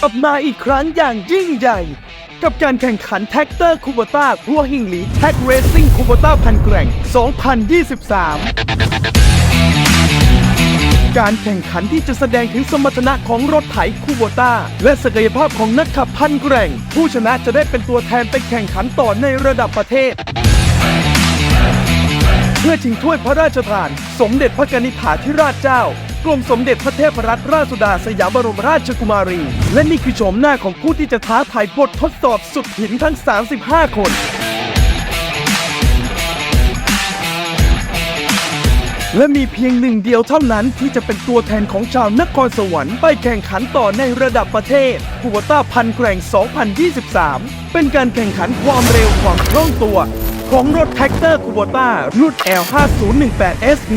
กลับมาอีกครั้งอย่างยิ่งใหญ่ กับการแข่งขันแท็กเตอร์คูโบต้าพัวหิงหลีแท็กเรซิ่งคูโบต้าพันแกร่ง 2023 การแข่งขันที่จะแสดงถึงสมรรถนะของรถไถคูโบต้าและศักยภาพของนักขับพันแกร่ง ผู้ชนะจะได้เป็นตัวแทนไปแข่งขันต่อในระดับประเทศเพื่อชิงถ้วยพระราชทาน สมเด็จพระกนิษฐาธิราชเจ้า กรมสมเด็จพระเทพรัตนราชสุดาสยามบรมราชกุมารี และนี่คือโฉมหน้าของผู้ที่จะท้าทายบททดสอบสุดหินทั้ง 35 คนและมีเพียงหนึ่งเดียวเท่านั้นที่จะเป็นตัวแทนของชาวนครสวรรค์ไปแข่งขันต่อในระดับประเทศคูโบต้าพันแกร่ง 2023 เป็นการแข่งขันความเร็วความคล่องตัว ของรถแท็กเตอร์คูโบต้ารุ่น L5018SP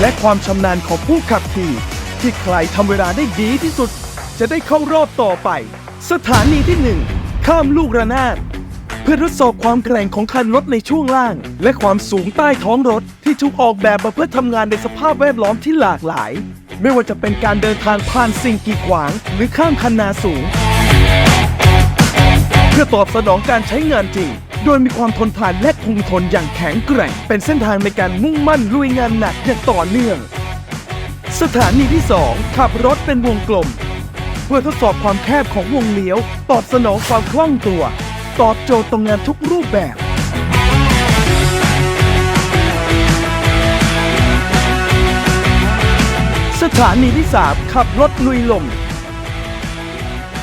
และความชำนาญของผู้ขับขี่ ที่ใครทำเวลาได้ดีที่สุด จะได้เข้ารอบต่อไป สถานีที่ 1 ข้ามลูกระนาดเพื่อทดสอบความแกร่งของคันรถในช่วงล่าง และความสูงใต้ท้องรถที่ถูกออกแบบมาเพื่อทำงานในสภาพแวดล้อมที่หลากหลาย ไม่ว่าจะเป็นการเดินทางผ่านสิ่งกีดขวาง หรือข้ามคันนาสูง เพื่อตอบสนองการใช้งานจริง โดยมีความทนทานและคงทนอย่างแข็งแกร่ง เป็นเส้นทางในการมุ่งมั่นลุยงานหนักอย่างต่อเนื่อง สถานีที่ 2 ขับรถเป็นวงกลม เพื่อทดสอบความแคบของวงเลี้ยว ตอบสนองความคล่องตัว ตอบโจทย์ตรงงานทุกรูปแบบสถานีที่ 3 ขับรถลุยลม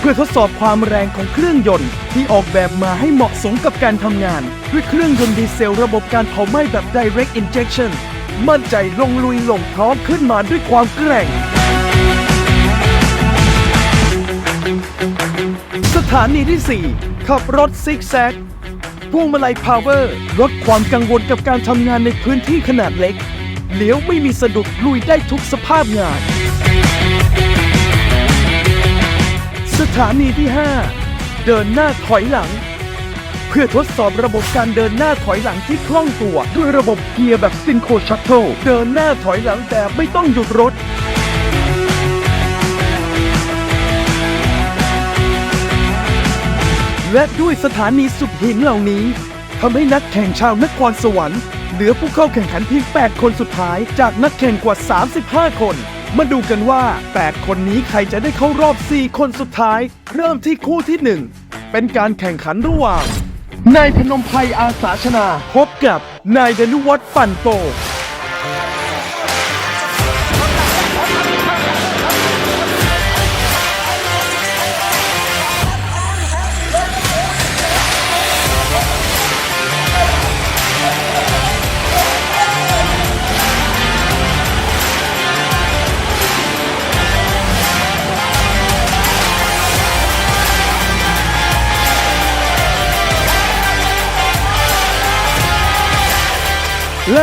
พื่อทดสอบความแรงของเครื่องยนต์ ที่ออกแบบมาให้เหมาะสมกับการทำงาน ด้วยเครื่องยนต์ดีเซลระบบการเผาไหม้แบบ direct injection มั่นใจลงลุยลงพร้อมขึ้นมาด้วยความแกร่ง สถานีที่ 4 ขับรถซิกแซกพวงมาลัยพาวเวอร์ลดความกังวลกับการทำงานในพื้นที่ขนาดเล็กเลี้ยวไม่มีสะดุดลุยได้ทุกสภาพงาน ถานีที่ 5 เดินหน้าถอยหลัง เพื่อทดสอบระบบการเดินหน้าถอยหลังที่คล่องตัว ด้วยระบบเกียร์แบบซินโคชัตเทิลเดินหน้าถอยหลังแบบไม่ต้องหยุดรถและด้วยสถานีสุดหินเหล่านี้ทำให้นักแข่งชาวนครสวรรค์เหลือผู้เข้าแข่งขันเพียง 8 คนสุดท้ายจากนักแข่งกว่า 35 คน มาดูกันว่า 8 คนนี้ใครจะได้เข้ารอบ 4 คนสุดท้าย เริ่มที่คู่ที่ 1 เป็นการแข่งขันระหว่าง นายพนมไพรอาสาชนา พบกับนายดนุวัฒน์ปั่นโต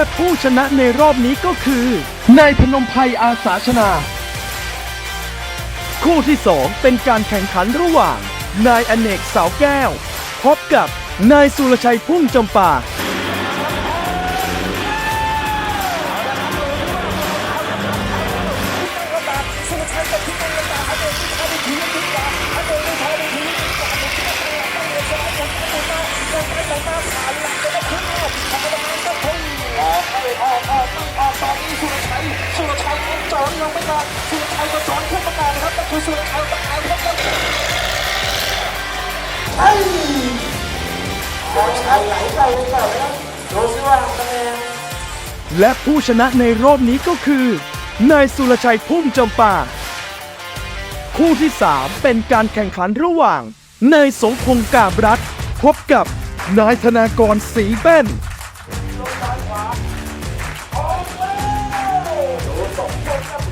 และผู้ชนะในรอบนี้ก็คือนายพนมไพรอาสาชนา คู่ที่ 2 เป็นการแข่งขันระหว่าง นายอเนกสาวแก้ว พบกับนายสุรชัยพุ่มจำปา จอนยังไม่มาสุรชัยก็จอนขึ้นมาก่อนนะครับแต่คือสุรชัยประกาศครับเฮ้ยสุรชัยไหลไปเลยก่อนแล้วดูสิว่าคะแนนและผู้ชนะในรอบนี้ก็คือ นายสุรชัยพุ่มจำปา คู่ที่ 3 เป็นการแข่งขันระหว่างนายสงพงษ์กาบรัฐพบกับนายธนากรศรีแป้นเครับ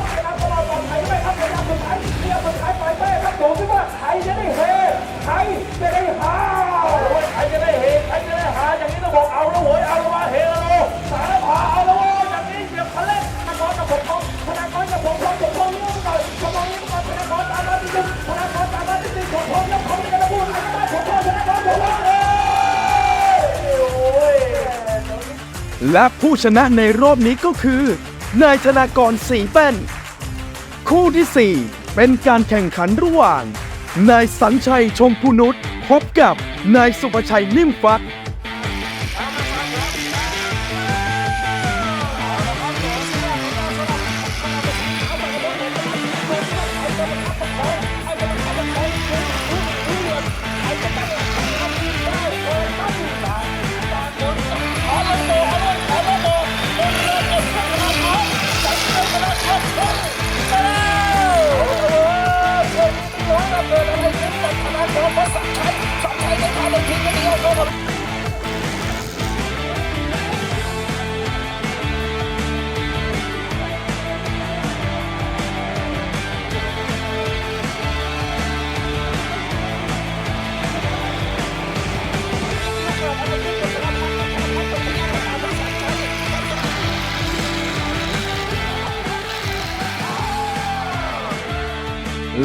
และผู้ชนะในรอบนี้ก็คือ นายธนากรสีแป้น คู่ที่ 4 เป็นการแข่งขันระหว่าง นายสัญชัยชมพูนุชพบกับนายสุประชัยนิ่มฟัก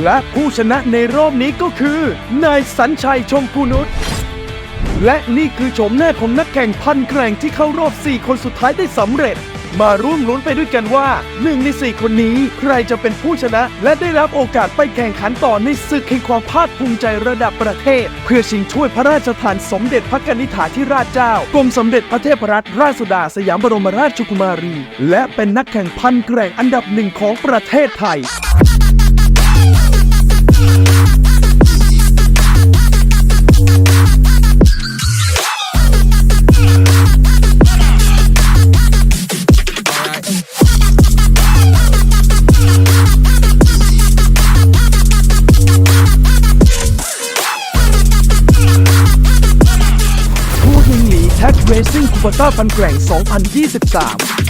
และผู้ชนะในรอบนี้ก็คือนายสัญชัยชมพูนุชและนี่คือโฉมหน้าของนักแข่งพันแกร่งที่เข้ารอบ 4 คนสุดท้ายได้สำเร็จ มาร่วมลุ้นไปด้วยกันว่าหนึ่งใน 4 คนนี้ใครจะเป็นผู้ชนะ และได้รับโอกาสไปแข่งขันต่อในศึกแห่งความภาคภูมิใจระดับประเทศ เพื่อชิงช่วยพระราชทานสมเด็จพระกนิษฐาธิราชเจ้ากรมสมเด็จพระเทพรัตนราชสุดาสยามบรมราชกุมารี และเป็นนักแข่งพันแกร่งอันดับหนึ่งของประเทศไทย ผู้ยิงหลีแท็กเรซิ่งคูปต้าฟันแกร่ง 2023